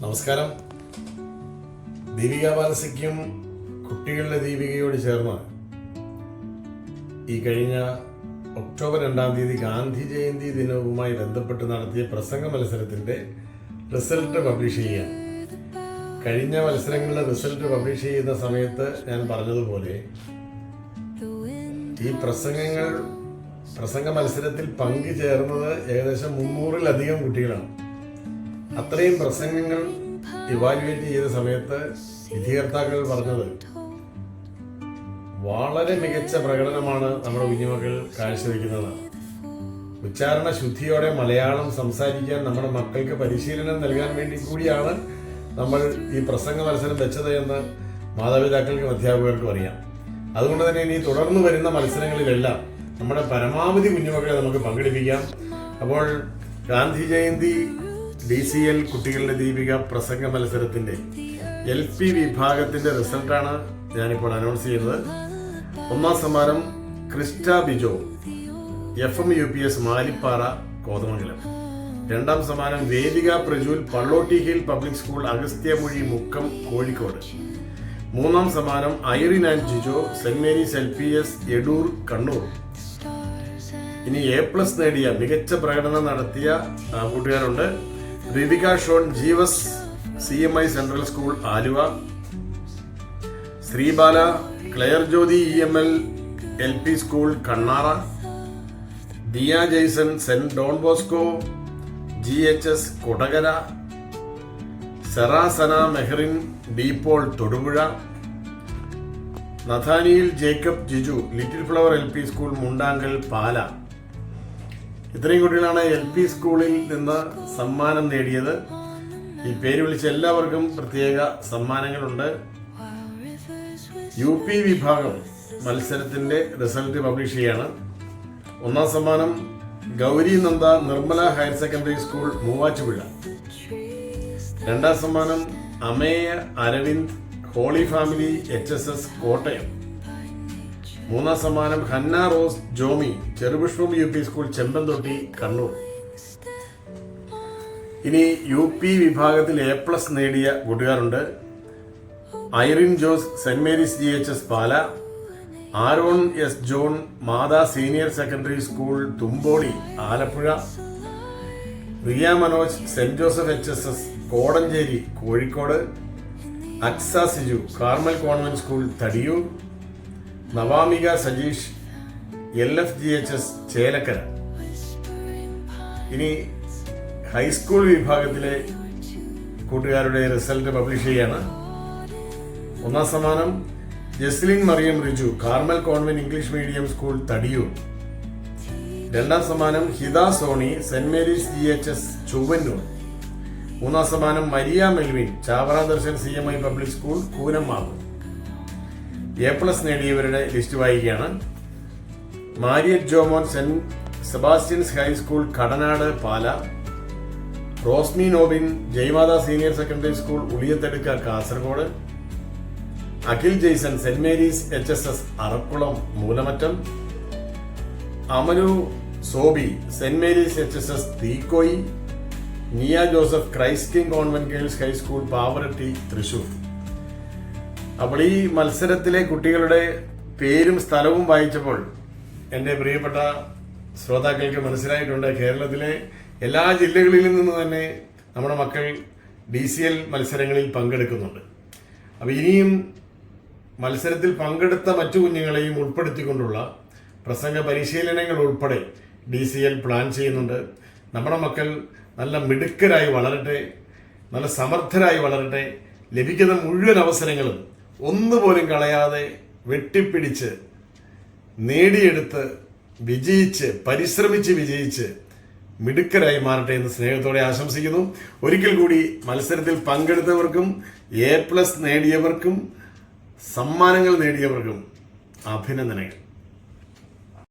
നമസ്കാരം. ദീപിക ബാലസയ്ക്കും കുട്ടികളുടെ ദീപികയോട് ചേർന്ന് ഈ കഴിഞ്ഞ ഒക്ടോബർ രണ്ടാം തീയതി ഗാന്ധി ജയന്തി ദിനവുമായി ബന്ധപ്പെട്ട് നടത്തിയ പ്രസംഗ മത്സരത്തിന്റെ റിസൾട്ട് പബ്ലിഷ് ചെയ്യാൻ. കഴിഞ്ഞ മത്സരങ്ങളുടെ റിസൾട്ട് പബ്ലിഷ് ചെയ്യുന്ന സമയത്ത് ഞാൻ പറഞ്ഞതുപോലെ ഈ പ്രസംഗങ്ങൾ പ്രസംഗ മത്സരത്തിൽ പങ്കുചേർന്നത് ഏകദേശം മുന്നൂറിലധികം കുട്ടികളാണ്. അത്രയും പ്രസംഗങ്ങൾ ഇവാലുവേറ്റ് ചെയ്ത സമയത്ത് വിധികർത്താക്കൾ പറഞ്ഞത് വളരെ മികച്ച പ്രകടനമാണ് നമ്മുടെ കുഞ്ഞുമക്കൾ കാഴ്ചവെക്കുന്നത്. ഉച്ചാരണ ശുദ്ധിയോടെ മലയാളം സംസാരിക്കാൻ നമ്മുടെ മക്കൾക്ക് പരിശീലനം നൽകാൻ വേണ്ടി കൂടിയാണ് നമ്മൾ ഈ പ്രസംഗ മത്സരം വെച്ചത് എന്ന് മാതാപിതാക്കൾക്കും അധ്യാപകർക്കും അറിയാം. അതുകൊണ്ട് തന്നെ ഇനി തുടർന്ന് വരുന്ന മത്സരങ്ങളിലെല്ലാം നമ്മുടെ പരമാവധി കുഞ്ഞുമക്കളെ നമുക്ക് പങ്കെടുപ്പിക്കാം. അപ്പോൾ Gandhi Jayanti D C L കുട്ടികളുടെ ദീപിക പ്രസംഗ മത്സരത്തിന്റെ എൽ പി വിഭാഗത്തിന്റെ റിസൾട്ടാണ് ഞാനിപ്പോൾ അനൗൺസ് ചെയ്യുന്നത്. ഒന്നാം സമ്മാനം Christa Bijo F M U P S Malippara Kothamangalam. രണ്ടാം സമ്മാനം Vedika Prajul Pallotti hill public school Agasthyamozhi Mukkam Kozhikode. മൂന്നാം സമ്മാനം Irene and Jijo saint Mary's L P S Edoor Kannur. ഇനി എ പ്ലസ് നേടിയ മികച്ച പ്രകടനം നടത്തിയ കൂട്ടുകാരുണ്ട്. Rithika Sean Jeevas C M I central school Aluva. Sreebala Claire Jyothi E M L L P school Kannara. Diya Jaison saint Don Bosco. G H S Kodakara. Serasana Mehrin DePaul Thodupuzha. Nathaniel Jacob Jiju little flower L P school Mundankal Pala. ഇത്രയും കുട്ടികളാണ് L P സ്കൂളിൽ നിന്ന് സമ്മാനം നേടിയത്. ഈ പേര് വിളിച്ച എല്ലാവർക്കും പ്രത്യേക സമ്മാനങ്ങളുണ്ട്. യു പി വിഭാഗം മത്സരത്തിന്റെ റിസൾട്ട് പബ്ലിഷ് ചെയ്യാണ്. ഒന്നാം സമ്മാനം Gauri Nanda Nirmala higher secondary school Muvattupuzha. രണ്ടാം സമ്മാനം Ameya Aravind holy family H S S Kottayam. മൂന്നാം സമ്മാനം Hannah Rose Jomy Cherupushpam U P school Chempanthotti Kannur. ഇനി യു പി വിഭാഗത്തിൽ എ പ്ലസ് നേടിയ കൂട്ടുകാരുണ്ട്. Irene Jose saint Mary's G H S Pala. Aaron S John Mata senior secondary school Thumpodi Alappuzha. Riya Manoj saint Joseph H S S Kodanchery Kozhikode. Aksa Siju Carmel convent school Thadiyoor. Navamika Sajeesh L F G H S Chelakkara. ഇനി high school വിഭാഗത്തിലെ കൂട്ടുകാരുടെ result publish ചെയ്യാണ്. ഒന്നാം സമ്മാനം Jaslin Mariam Riju Carmel convent English medium school Thadiyoor. രണ്ടാം സമ്മാനം Hitha Soni saint Mary's G H S Chowannur. മൂന്നാം സമ്മാനം Maria Melvin Chavara Darshan C M I public school Koonammavu. A plus നേടിയവരുടെ list വായിക്കുകയാണ്. Mariette Jomon saint Sebastian's high school Kadanad Pala. Rosmi Nobin Jaimatha senior secondary school Uliyathaduka Kasaragod. Akhil Jaison saint Mary's H S S Arakkulam Moolamattam. Amanu Sobi saint Mary's H S S Theekoy. Niya Joseph Christ convent girls high school Pavaratty Thrissur. അപ്പോൾ ഈ മത്സരത്തിലെ കുട്ടികളുടെ പേരും സ്ഥലവും വായിച്ചപ്പോൾ എന്റെ പ്രിയപ്പെട്ട ശ്രോതാക്കൾക്ക് മനസ്സിലായിട്ടുണ്ട്. കേരളത്തിലെ എല്ലാ ജില്ലകളിൽ നിന്ന് തന്നെ നമ്മുടെ മക്കൾ ഡി സി എൽ മത്സരങ്ങളിൽ പങ്കെടുക്കുന്നുണ്ട്. അപ്പോൾ ഇനിയും മത്സരത്തിൽ പങ്കെടുത്ത മറ്റു കുഞ്ഞുങ്ങളെയും ഉൾപ്പെടുത്തിക്കൊണ്ടുള്ള പ്രസംഗ പരിശീലനങ്ങൾ ഉൾപ്പെടെ ഡി സി എൽ പ്ലാൻ ചെയ്യുന്നുണ്ട്. നമ്മുടെ മക്കൾ നല്ല മിടുക്കരായി വളരട്ടെ നല്ല സമർത്ഥരായി വളരട്ടെ ലഭിക്കുന്ന മുഴുവൻ അവസരങ്ങളും ഒന്നുപോലും കളയാതെ വെട്ടിപ്പിടിച്ച് നേടിയെടുത്ത് വിജയിച്ച് പരിശ്രമിച്ച് വിജയിച്ച് മിടുക്കരായി മാറട്ടെ എന്ന് സ്നേഹത്തോടെ ആശംസിക്കുന്നു. ഒരിക്കൽ കൂടി മത്സരത്തിൽ പങ്കെടുത്തവർക്കും എ പ്ലസ് നേടിയവർക്കും സമ്മാനങ്ങൾ നേടിയവർക്കും അഭിനന്ദനങ്ങൾ.